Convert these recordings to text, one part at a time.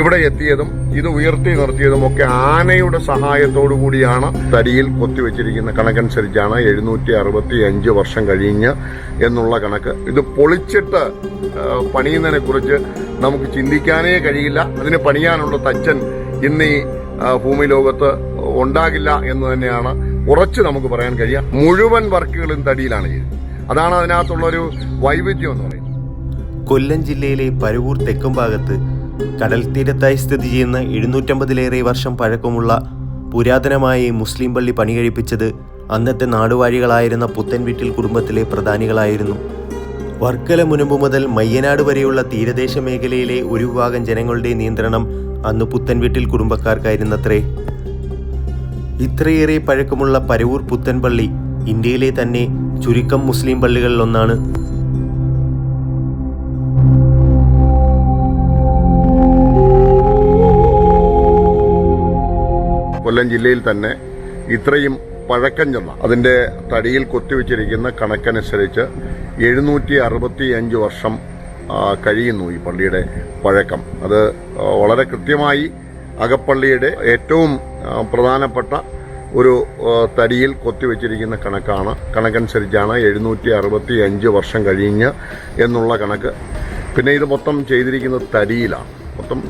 ഇവിടെ എത്തിയതും ഇത് ഉയർത്തി നിർത്തിയതും ഒക്കെ ആനയുടെ സഹായത്തോടു കൂടിയാണ് തരിയിൽ കൊത്തിവെച്ചിരിക്കുന്ന കണക്കനുസരിച്ചാണ് എഴുന്നൂറ്റി അറുപത്തി അഞ്ച് വർഷം കഴിഞ്ഞ് എന്നുള്ള കണക്ക്. ഇത് പൊളിച്ചിട്ട് പണിയുന്നതിനെ കുറിച്ച് നമുക്ക് ചിന്തിക്കാനേ കഴിയില്ല. അതിന് പണിയാനുള്ള തച്ചൻ ഇന്ന് ഈ ഭൂമി ലോകത്ത് ഉണ്ടാകില്ല എന്ന് തന്നെയാണ് ഉറച്ച് നമുക്ക് പറയാൻ കഴിയുക. മുഴുവൻ വർക്കുകളും തടിയിലാണ് ചെയ്തത്. അതാണ് അതിനകത്തുള്ള ഒരു വൈവിധ്യം എന്ന് പറയുന്നത്. കൊല്ലം ജില്ലയിലെ പരവൂർ തെക്കും ഭാഗത്ത് കടൽ തീരത്തായി സ്ഥിതി ചെയ്യുന്ന എഴുന്നൂറ്റമ്പതിലേറെ വർഷം പഴക്കമുള്ള പുരാതനമായ ഈ മുസ്ലിം പള്ളി പണി പണികഴിപ്പിച്ചത് അന്നത്തെ നാടുവാഴികളായിരുന്ന പുത്തൻവീട്ടിൽ കുടുംബത്തിലെ പ്രധാനികളായിരുന്നു. വർക്കല മുനമ്പ് മുതൽ മയ്യനാട് വരെയുള്ള തീരദേശ മേഖലയിലെ ഒരു വിഭാഗം ജനങ്ങളുടെ നിയന്ത്രണം അന്ന് പുത്തൻവീട്ടിൽ കുടുംബക്കാർക്കായിരുന്നത്രേ. ഇത്രയേറെ പഴക്കമുള്ള പരവൂർ പുത്തൻപള്ളി ഇന്ത്യയിലെ തന്നെ ചുരുക്കം മുസ്ലിം പള്ളികളിലൊന്നാണ്. കൊല്ലം ജില്ലയിൽ തന്നെ ഇത്രയും പഴക്കം ചെന്ന അതിന്റെ തടിയിൽ കൊത്തിവെച്ചിരിക്കുന്ന കണക്കനുസരിച്ച് എഴുന്നൂറ്റി അറുപത്തി അഞ്ച് വർഷം കഴിയുന്നു ഈ പള്ളിയുടെ പഴക്കം. അത് വളരെ കൃത്യമായി അകപ്പള്ളിയുടെ ഏറ്റവും പ്രധാനപ്പെട്ട ഒരു തടിയിൽ കൊത്തിവെച്ചിരിക്കുന്ന കണക്കാണ്. കണക്കനുസരിച്ചാണ് എഴുന്നൂറ്റി അറുപത്തി അഞ്ച് വർഷം കഴിഞ്ഞ് എന്നുള്ള കണക്ക്. പിന്നെ ഇത് മൊത്തം ചെയ്തിരിക്കുന്നത് തടിയിലാണ്. മൊത്തം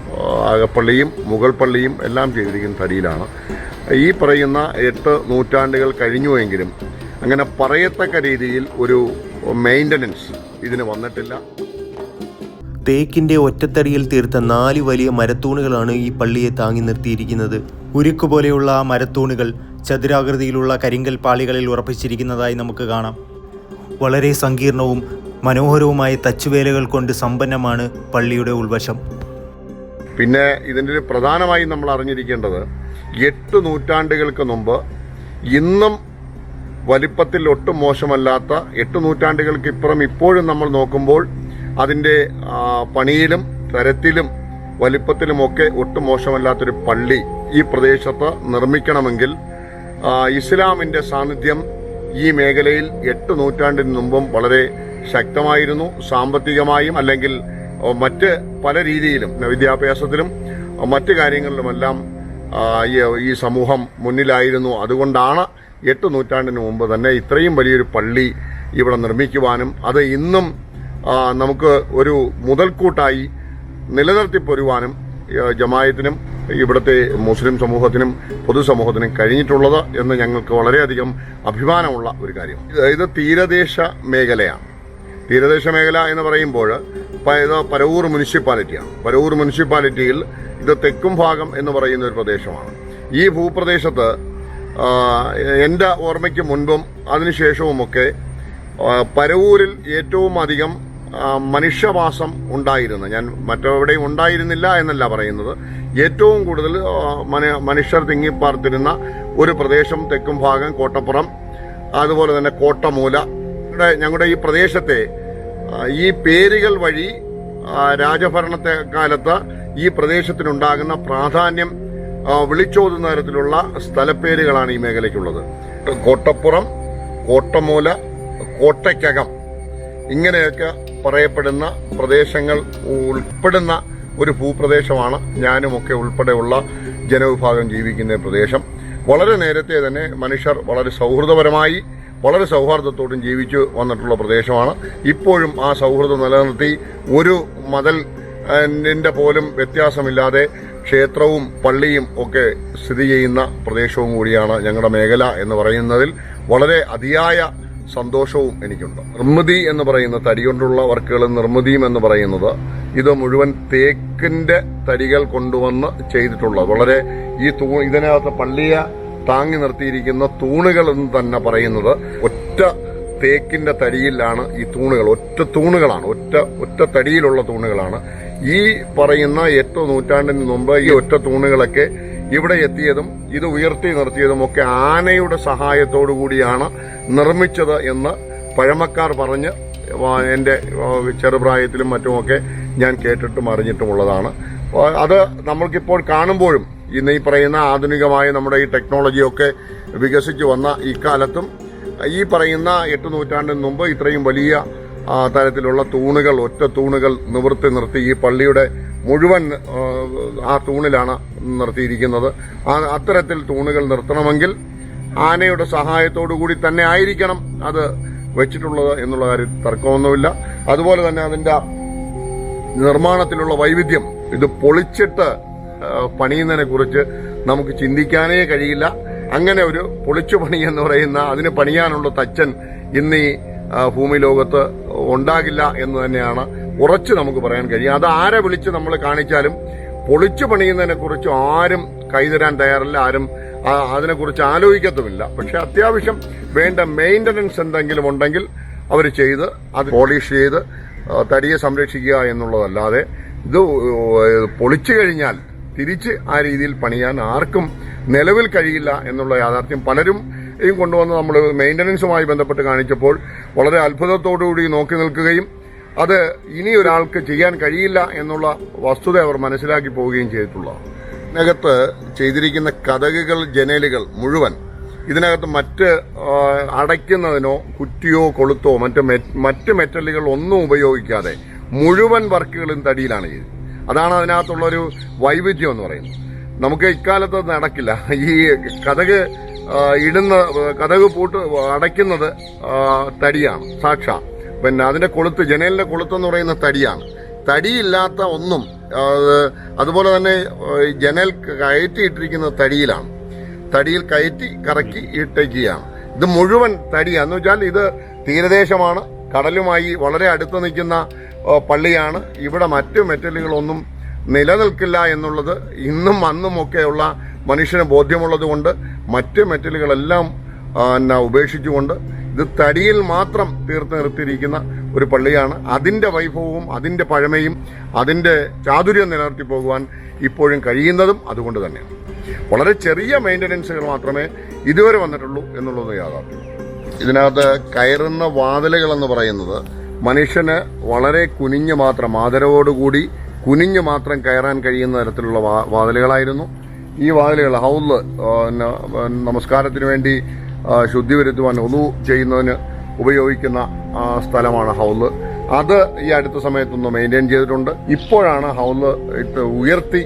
അകപ്പള്ളിയും മുഗൾ പള്ളിയും എല്ലാം ചെയ്തിരിക്കുന്ന തടിയിലാണ്. ഈ പറയുന്ന എട്ട് നൂറ്റാണ്ടുകൾ കഴിഞ്ഞുവെങ്കിലും അങ്ങനെ പറയത്തക്ക രീതിയിൽ ഒരു മെയിന്റനൻസ് ഇതിന് വന്നിട്ടില്ല. തേക്കിന്റെ ഒറ്റത്തടിയിൽ തീർത്ത നാല് വലിയ മരത്തൂണുകളാണ് ഈ പള്ളിയെ താങ്ങി നിർത്തിയിരിക്കുന്നത്. ഉരുക്ക് പോലെയുള്ള ആ മരത്തൂണുകൾ ചതുരാകൃതിയിലുള്ള കരിങ്കൽ പാളികളിൽ ഉറപ്പിച്ചിരിക്കുന്നതായി നമുക്ക് കാണാം. വളരെ സങ്കീർണവും മനോഹരവുമായ തച്ചുവേലകൾ കൊണ്ട് സമ്പന്നമാണ് പള്ളിയുടെ ഉൾവശം. പിന്നെ ഇതിന്റെ പ്രധാനമായും നമ്മൾ അറിഞ്ഞിരിക്കേണ്ടത് എട്ട് നൂറ്റാണ്ടുകൾക്ക് മുമ്പ് ഇന്നും വലിപ്പത്തിൽ ഒട്ടും മോശമല്ലാത്ത എട്ട് നൂറ്റാണ്ടുകൾക്ക് ഇപ്പുറം ഇപ്പോഴും നമ്മൾ നോക്കുമ്പോൾ അതിന്റെ പണിയിലും തരത്തിലും വലിപ്പത്തിലുമൊക്കെ ഒട്ടും മോശമല്ലാത്തൊരു പള്ളി ഈ പ്രദേശത്ത് നിർമ്മിക്കണമെങ്കിൽ ഇസ്ലാമിന്റെ സാന്നിധ്യം ഈ മേഖലയിൽ എട്ട് നൂറ്റാണ്ടിന് മുമ്പും വളരെ ശക്തമായിരുന്നു. സാമ്പത്തികമായും അല്ലെങ്കിൽ മറ്റ് പല രീതിയിലും വിദ്യാഭ്യാസത്തിലും മറ്റ് കാര്യങ്ങളിലുമെല്ലാം ഈ- സമൂഹം മുന്നിലായിരുന്നു. അതുകൊണ്ടാണ് എട്ട് നൂറ്റാണ്ടിന് മുമ്പ് തന്നെ ഇത്രയും വലിയൊരു പള്ളി ഇവിടെ നിർമ്മിക്കുവാനും അത് ഇന്നും നമുക്ക് ഒരു മുതൽക്കൂട്ടായി നിലനിർത്തിപ്പോരുവാനും ജമായത്തിനും ഇവിടുത്തെ മുസ്ലിം സമൂഹത്തിനും പൊതുസമൂഹത്തിനും കഴിഞ്ഞിട്ടുള്ളത് എന്ന് ഞങ്ങൾക്ക് വളരെയധികം അഭിമാനമുള്ള ഒരു കാര്യം. ഇത് തീരദേശ മേഖലയാണ്. തീരദേശ മേഖല എന്ന് പറയുമ്പോൾ പരവൂർ മുനിസിപ്പാലിറ്റിയാണ്. പരവൂർ മുനിസിപ്പാലിറ്റിയിൽ ഇത് തെക്കും ഭാഗം എന്ന് പറയുന്ന ഒരു പ്രദേശമാണ്. ഈ ഭൂപ്രദേശത്ത് എന്റെ ഓർമ്മയ്ക്ക് മുൻപും അതിനുശേഷവുമൊക്കെ പരവൂരിൽ ഏറ്റവും അധികം മനുഷ്യവാസം ഉണ്ടായിരുന്നു. ഞാൻ മറ്റെവിടെയും ഉണ്ടായിരുന്നില്ല എന്നല്ല പറയുന്നത്. ഏറ്റവും കൂടുതൽ മനുഷ്യർ തിങ്ങിപ്പാർത്തിരുന്ന ഒരു പ്രദേശം തെക്കും ഭാഗം കോട്ടപ്പുറം അതുപോലെ തന്നെ കോട്ടമൂല. ഞങ്ങളുടെ ഈ പ്രദേശത്തെ ഈ പേരുകൾ വഴി രാജഭരണത്തെ കാലത്ത് ഈ പ്രദേശത്തിനുണ്ടാകുന്ന പ്രാധാന്യം വിളിച്ചോതുന്ന തരത്തിലുള്ള സ്ഥലപ്പേരുകളാണ് ഈ മേഖലയ്ക്കുള്ളത്. കോട്ടപ്പുറം കോട്ടമൂല കോട്ടയ്ക്കകം ഇങ്ങനെയൊക്കെ പറയപ്പെടുന്ന പ്രദേശങ്ങൾ ഉൾപ്പെടുന്ന ഒരു ഭൂപ്രദേശമാണ് ഞാനുമൊക്കെ ഉൾപ്പെടെയുള്ള ജനവിഭാഗം ജീവിക്കുന്ന പ്രദേശം. വളരെ നേരത്തെ തന്നെ മനുഷ്യർ വളരെ സൗഹൃദപരമായി വളരെ സൗഹാർദ്ദത്തോടും ജീവിച്ചു വന്നിട്ടുള്ള പ്രദേശമാണ്. ഇപ്പോഴും ആ സൗഹൃദം നിലനിർത്തി ഒരു മതൽ ന്റെ പോലും വ്യത്യാസമില്ലാതെ ക്ഷേത്രവും പള്ളിയും ഒക്കെ സ്ഥിതി ചെയ്യുന്ന പ്രദേശവും കൂടിയാണ് ഞങ്ങളുടെ മേഖല എന്ന് പറയുന്നതിൽ വളരെ അതിയായ സന്തോഷവും എനിക്കുണ്ട്. നിർമ്മിതി എന്ന് പറയുന്ന തടി കൊണ്ടുള്ള വർക്കുകൾ നിർമ്മിതിയും എന്ന് പറയുന്നത് ഇത് മുഴുവൻ തേക്കിന്റെ തടികൾ കൊണ്ടുവന്ന് ചെയ്തിട്ടുള്ളത്. വളരെ ഈ തൂ ഇതിനകത്ത് പള്ളിയെ താങ്ങി നിർത്തിയിരിക്കുന്ന തൂണുകൾ എന്ന് തന്നെ പറയുന്നത് ഒറ്റ തേക്കിന്റെ തടിയിലാണ് ഈ തൂണുകൾ. ഒറ്റ തൂണുകളാണ്. ഒറ്റ ഒറ്റ തടിയിലുള്ള തൂണുകളാണ്. ഈ പറയുന്ന എട്ട് നൂറ്റാണ്ടിന് മുമ്പ് ഈ ഒറ്റ തൂണുകളൊക്കെ ഇവിടെ എത്തിയതും ഇത് ഉയർത്തി നിർത്തിയതും ഒക്കെ ആനയുടെ സഹായത്തോടു കൂടിയാണ് നിർമ്മിച്ചത് എന്ന് പഴമക്കാർ പറഞ്ഞ് എന്റെ ചെറുപ്രായത്തിലും മറ്റുമൊക്കെ ഞാൻ കേട്ടിട്ടും അറിഞ്ഞിട്ടുമുള്ളതാണ്. അത് നമ്മൾക്കിപ്പോൾ കാണുമ്പോഴും ഇന്ന് ഈ പറയുന്ന ആധുനികമായ നമ്മുടെ ഈ ടെക്നോളജിയൊക്കെ വികസിച്ചു വന്ന ഇക്കാലത്തും ഈ പറയുന്ന എട്ട് നൂറ്റാണ്ടിന് മുമ്പ് ഇത്രയും വലിയ തരത്തിലുള്ള തൂണുകൾ ഒറ്റ തൂണുകൾ നിവർത്തി നിർത്തി ഈ പള്ളിയുടെ മുഴുവൻ ആ, തൂണിലാണ് നിർത്തിയിരിക്കുന്നത്. അത്തരത്തിൽ തൂണുകൾ നിർത്തണമെങ്കിൽ ആനയുടെ സഹായത്തോടു കൂടി തന്നെ ആയിരിക്കണം അത് വെച്ചിട്ടുള്ളത് എന്നുള്ള കാര്യം തർക്കമൊന്നുമില്ല. അതുപോലെ തന്നെ അതിന്റെ നിർമ്മാണത്തിലുള്ള വൈവിധ്യം ഇത് പൊളിച്ചിട്ട് പണിയുന്നതിനെ കുറിച്ച് നമുക്ക് ചിന്തിക്കാനേ കഴിയില്ല. അങ്ങനെ ഒരു പൊളിച്ചു പണി എന്ന് പറയുന്ന അതിന് പണിയാനുള്ള തച്ചൻ ഇന്ന് ഈ ഭൂമി ലോകത്ത് ഉണ്ടാകില്ല എന്ന് തന്നെയാണ് ഉറച്ചു നമുക്ക് പറയാൻ കഴിയും അത് ആരെ വിളിച്ച് നമ്മൾ കാണിച്ചാലും പൊളിച്ചു പണിയുന്നതിനെ കുറിച്ച് ആരും കൈതരാൻ തയ്യാറല്ല ആരും അതിനെക്കുറിച്ച് ആലോചിക്കത്തുമില്ല. പക്ഷെ അത്യാവശ്യം വേണ്ട മെയിന്റനൻസ് എന്തെങ്കിലും ഉണ്ടെങ്കിൽ അവർ ചെയ്ത് അത് പോളിഷ് ചെയ്ത് തടിയെ സംരക്ഷിക്കുക എന്നുള്ളതല്ലാതെ ഇത് പൊളിച്ചു കഴിഞ്ഞാൽ തിരിച്ച് ആ രീതിയിൽ പണിയാൻ ആർക്കും നിലവിൽ കഴിയില്ല എന്നുള്ള യാഥാർത്ഥ്യം പലരും ഈ കൊണ്ടുവന്ന് നമ്മൾ മെയിന്റനൻസുമായി ബന്ധപ്പെട്ട് കാണിച്ചപ്പോൾ വളരെ അത്ഭുതത്തോടുകൂടി നോക്കി നിൽക്കുകയും അത് ഇനി ഒരാൾക്ക് ചെയ്യാൻ കഴിയില്ല എന്നുള്ള വസ്തുത അവർ മനസ്സിലാക്കി പോവുകയും ചെയ്തിട്ടുള്ളതാണ് ഇതിനകത്ത് ചെയ്തിരിക്കുന്ന കഥകുകൾ ജനലുകൾ മുഴുവൻ ഇതിനകത്ത് മറ്റ് അടയ്ക്കുന്നതിനോ കുറ്റിയോ കൊളുത്തോ മറ്റ് മറ്റ് മെറ്റലുകൾ ഒന്നും ഉപയോഗിക്കാതെ മുഴുവൻ വർക്കുകളും തടിയിലാണ് ചെയ്തത്. അതാണ് അതിനകത്തുള്ള ഒരു വൈവിധ്യം എന്ന് പറയുന്നത്. നമുക്ക് ഇക്കാലത്ത് നടക്കില്ല. ഈ കഥക് ഇടുന്ന കഥക് പൂട്ട് അടയ്ക്കുന്നത് തടിയാണ് സാക്ഷ. പിന്നെ അതിന്റെ കൊളുത്ത് ജനലിന്റെ കൊളുത്ത് എന്ന് പറയുന്ന തടിയാണ്. തടിയില്ലാത്ത ഒന്നും അതുപോലെ തന്നെ ജനൽ കയറ്റിയിട്ടിരിക്കുന്ന തടിയിലാണ്. തടിയിൽ കയറ്റി കറക്കി ഇട്ടേക്കുകയാണ്. ഇത് മുഴുവൻ തടിയാണ് എന്ന് വെച്ചാൽ ഇത് തീരദേശമാണ്. കടലുമായി വളരെ അടുത്ത് നിൽക്കുന്ന പള്ളിയാണ്. ഇവിടെ മറ്റു മെറ്റലുകളൊന്നും നിലനിൽക്കില്ല എന്നുള്ളത് ഇന്നും അന്നും ഒക്കെയുള്ള മനുഷ്യന് ബോധ്യമുള്ളത് കൊണ്ട് മറ്റ് മെറ്റലുകളെല്ലാം എന്നാ ഉപേക്ഷിച്ചുകൊണ്ട് ഇത് തടിയിൽ മാത്രം തീർത്ത് നിർത്തിയിരിക്കുന്ന ഒരു പള്ളിയാണ്. അതിന്റെ വൈഭവവും അതിന്റെ പഴമയും അതിന്റെ ചാതുര്യം നിലനിർത്തി പോകുവാൻ ഇപ്പോഴും കഴിയുന്നതും അതുകൊണ്ട് തന്നെയാണ്. വളരെ ചെറിയ മെയിന്റനൻസുകൾ മാത്രമേ ഇതുവരെ വന്നിട്ടുള്ളൂ എന്നുള്ളത് യാഥാർത്ഥ്യം. ഇതിനകത്ത് കയറുന്ന വാതിലുകൾ എന്ന് പറയുന്നത് മനുഷ്യന് വളരെ കുനിഞ്ഞ് മാത്രം ആദരവോടുകൂടി കുനിഞ്ഞ് മാത്രം കയറാൻ കഴിയുന്ന തരത്തിലുള്ള വാതിലുകളായിരുന്നു. ഈ വാതിലുകൾ ഹൗൽ നമസ്കാരത്തിന് വേണ്ടി ശുദ്ധി വരുത്തുവാൻ ഒതു ചെയ്യുന്നതിന് ഉപയോഗിക്കുന്ന സ്ഥലമാണ് ഹൗൽ അത് ഈ അടുത്ത സമയത്തൊന്ന് മെയിന്റെയിൻ ചെയ്തിട്ടുണ്ട്. ഇപ്പോഴാണ് ഹൗൽ ഇട്ട് ഉയർത്തി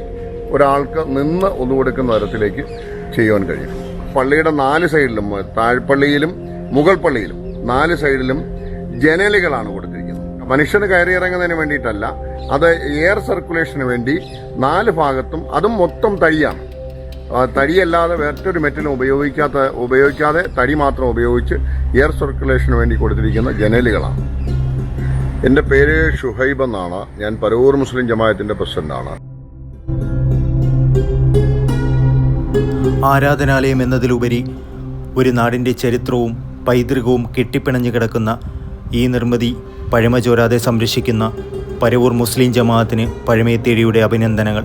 ഒരാൾക്ക് നിന്ന് ഒതു കൊടുക്കുന്ന തരത്തിലേക്ക് ചെയ്യുവാൻ കഴിയും. പള്ളിയുടെ നാല് സൈഡിലും താഴ്പള്ളിയിലും മുകൾ പള്ളിയിലും നാല് സൈഡിലും ജനലുകളാണ് മനുഷ്യന് കയറിയിറങ്ങുന്നതിന് വേണ്ടിയിട്ടല്ല അത് എയർ സർക്കുലേഷന് വേണ്ടി നാല് ഭാഗത്തും അതും മൊത്തം തടിയാണ്. തടിയല്ലാതെ മറ്റൊരു മെറ്റലും ഉപയോഗിക്കാത്ത ഉപയോഗിക്കാതെ തടി മാത്രം ഉപയോഗിച്ച് എയർ സർക്കുലേഷന് വേണ്ടി കൊടുത്തിരിക്കുന്ന ജനലുകളാണ്. എന്റെ പേര് ഷുഹൈബ് എന്നാണ്. ഞാൻ പരവൂർ മുസ്ലിം ജമായത്തിന്റെ പ്രസിഡന്റാണ്. ആരാധനാലയം എന്നതിലുപരി ഒരു നാടിന്റെ ചരിത്രവും പൈതൃകവും കെട്ടിപ്പിണഞ്ഞു കിടക്കുന്ന ഈ നിർമ്മിതി പഴമ ചോരാതെ സംരക്ഷിക്കുന്ന പരവൂർ മുസ്ലിം ജമാഅത്തിന് പഴമേത്തേടിയുടെ അഭിനന്ദനങ്ങൾ.